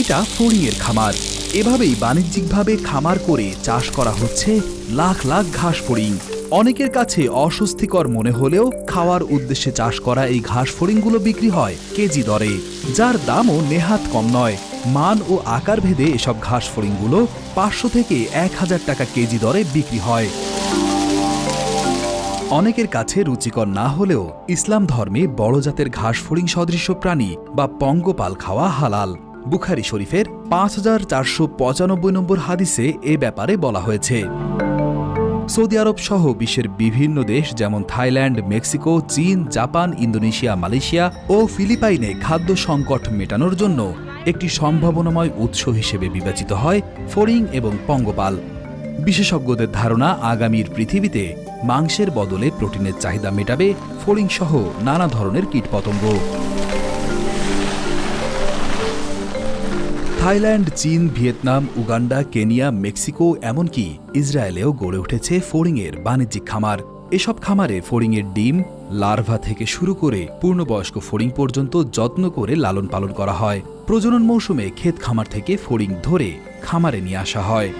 এটা ফড়িংয়ের খামার। এভাবেই বাণিজ্যিকভাবে খামার করে চাষ করা হচ্ছে লাখ লাখ ঘাস ফড়িং। অনেকের কাছে অস্বস্তিকর মনে হলেও খাওয়ার উদ্দেশ্যে চাষ করা এই ঘাস ফড়িংগুলো বিক্রি হয় কেজি দরে, যার দামও নেহাত কম নয়। মান ও আকার ভেদে এসব ঘাস ফড়িংগুলো পাঁচশো থেকে এক হাজার টাকা কেজি দরে বিক্রি হয়। অনেকের কাছে রুচিকর না হলেও ইসলাম ধর্মে বড় জাতের ঘাস ফড়িং সদৃশ্য প্রাণী বা পঙ্গপাল খাওয়া হালাল। বুখারি শরীফের পাঁচ হাজার চারশো পঁচানব্বই নম্বর হাদিসে এ ব্যাপারে বলা হয়েছে। সৌদি আরব সহ বিশ্বের বিভিন্ন দেশ যেমন থাইল্যান্ড, মেক্সিকো, চীন, জাপান, ইন্দোনেশিয়া, মালয়েশিয়া ও ফিলিপাইনে খাদ্য সংকট মেটানোর জন্য একটি সম্ভাবনাময় উৎস হিসেবে বিবেচিত হয় ফড়িং এবং পঙ্গপাল। বিশেষজ্ঞদের ধারণা, আগামীর পৃথিবীতে মাংসের বদলে প্রোটিনের চাহিদা মেটাবে ফড়িং সহ নানা ধরনের কীটপতঙ্গ। থাইল্যান্ড, চীন, ভিয়েতনাম, উগান্ডা, কেনিয়া, মেক্সিকো, এমনকি ইসরায়েলেও গড়ে উঠেছে ফড়িংয়ের বাণিজ্যিক খামার। এসব খামারে ফড়িংয়ের ডিম, লার্ভা থেকে শুরু করে পূর্ণবয়স্ক ফড়িং পর্যন্ত যত্ন করে লালন পালন করা হয়। প্রজনন মৌসুমে ক্ষেত খামার থেকে ফড়িং ধরে খামারে নিয়ে আসা হয়।